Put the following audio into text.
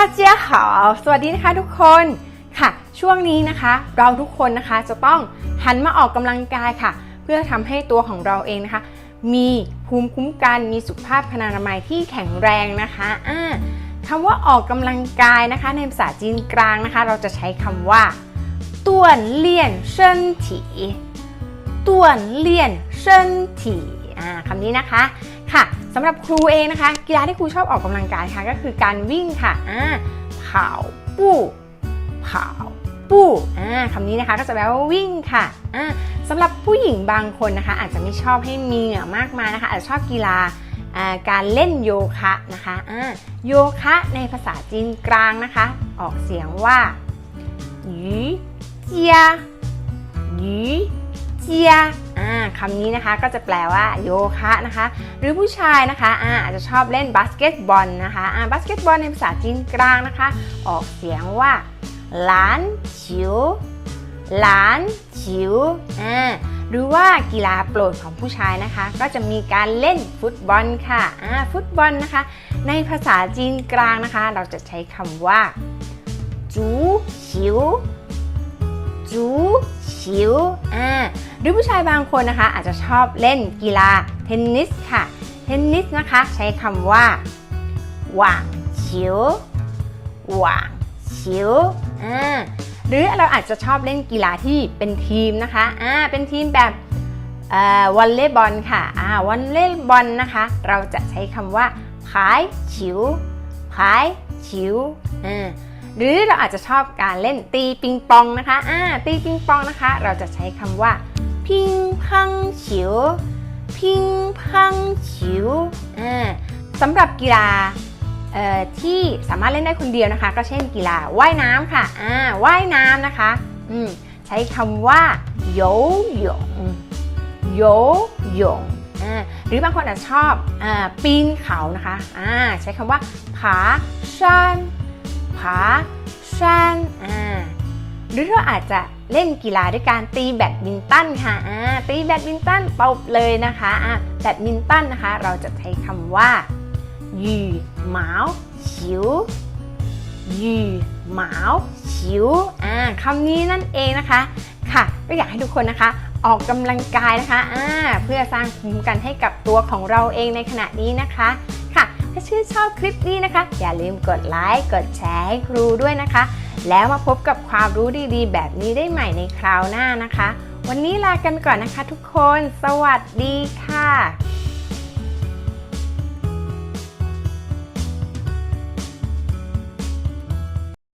าเจียหาสวัสดีนะคะทุกคนค่ะ ช่วงนี้นะคะ เราทุกคนนะคะจะต้องหันมาออกกำลังกายค่ะ เพื่อทำให้ตัวของเราเองนะคะ มีภูมิคุ้มกันมีสุขภาพพนานามัยที่แข็งแรงนะคะอ่าคำว่าออกกำลังกายนะคะ ในภาษาจีนกลางนะคะ เราจะใช้คำว่าต้วนเลี่ยนเส้นถีต้วนเลี่ยนเส้นถีอ่าคำนี้นะคะำหรับครูเองนะคะ กีฬาที่ครูชอบออกกำลังกายค่ะ ก็คือการวิ่งค่ะอ่าเผาปู้เผาปู้อ่าคำนี้นะคะก็จะแปลว่าวิ่งค่ะอ่าสำหรับผู้หญิงบางคนนะคะ อาจจะไม่ชอบให้มีเหงื่อมากมายนะคะ อาจจะชอบกีฬาอ่าการเล่นโยคะนะคะอ่าโยคะในภาษาจีนกลางนะคะ ออกเสียงว่าหยีเจียหยีเจียอ่าคำนี้นะคะก็จะแปลว่าโยคะนะคะ หรือผู้ชายนะคะอาอาจจะชอบเล่นบาสเกตบอลนะคะอ่าบาสเกตบอลในภาษาจีนกลางนะคะ ออกเสียงว่าหลานฉิวหลานฉิวอ่าหรือว่ากีฬาโปรดของผู้ชายนะคะ ก็จะมีการเล่นฟุตบอลค่ะอ่าฟุตบอลนะคะ ในภาษาจีนกลางนะคะ เราจะใช้คำว่าจูฉิวจูฉิวอ่า หรือผู้ชายบางคนนะคะ อาจจะชอบเล่นกีฬาเทนนิสค่ะ เทนนิสนะคะ ใช้คำว่าหว่างชิวหว่างชิวอ่าหรือเราอาจจะชอบเล่นกีฬาที่เป็นทีมนะคะอ่าเป็นทีมแบบวอลเลย์บอลค่ะอ่าวอลเลย์บอลนะคะ เราจะใช้คำว่าพายชิวพายชิวอ่าหรือเราอาจจะชอบการเล่นตีปิงปองนะคะอ่าตีปิงปองนะคะ เราจะใช้คำว่า พิงพังฉิว พิงพังฉิวอ่าสำหรับกีฬาเอ่อที่สามารถเล่นได้คนเดียวนะคะ ก็เช่นกีฬาว่ายน้ำค่ะอ่าว่ายน้ำนะคะอืมใช้คำว่าโยหยงโยหยงอ่าหรือบางคนอาจจะชอบอ่าปีนเขานะคะอ่าใช้คำว่าผาชันผาชันอ่าหรือเราอาจจะ เล่นกีฬาด้วยการตีแบดมินตันค่ะตีแบดมินตันเป่าเลยนะคะแบดมินตันนะคะ เราจะใช้คำว่าหยีหมาวฉิวหยีหมาวฉิวอ่าคำนี้นั่นเองนะคะ ค่ะ ก็อยากให้ทุกคนนะคะ ออกกำลังกายนะคะอ่าเพื่อสร้างภูมิคุ้มกันให้กับตัวของเราเองในขณะนี้นะคะค่ะ ถ้าชื่นชอบคลิปนี้นะคะ อย่าลืมกดไลค์กดแชร์ให้ครูด้วยนะคะ แล้วมาพบกับความรู้ดีๆ แบบนี้ได้ใหม่ในคราวหน้านะคะ วันนี้ลากันก่อนนะคะทุกคน สวัสดีค่ะ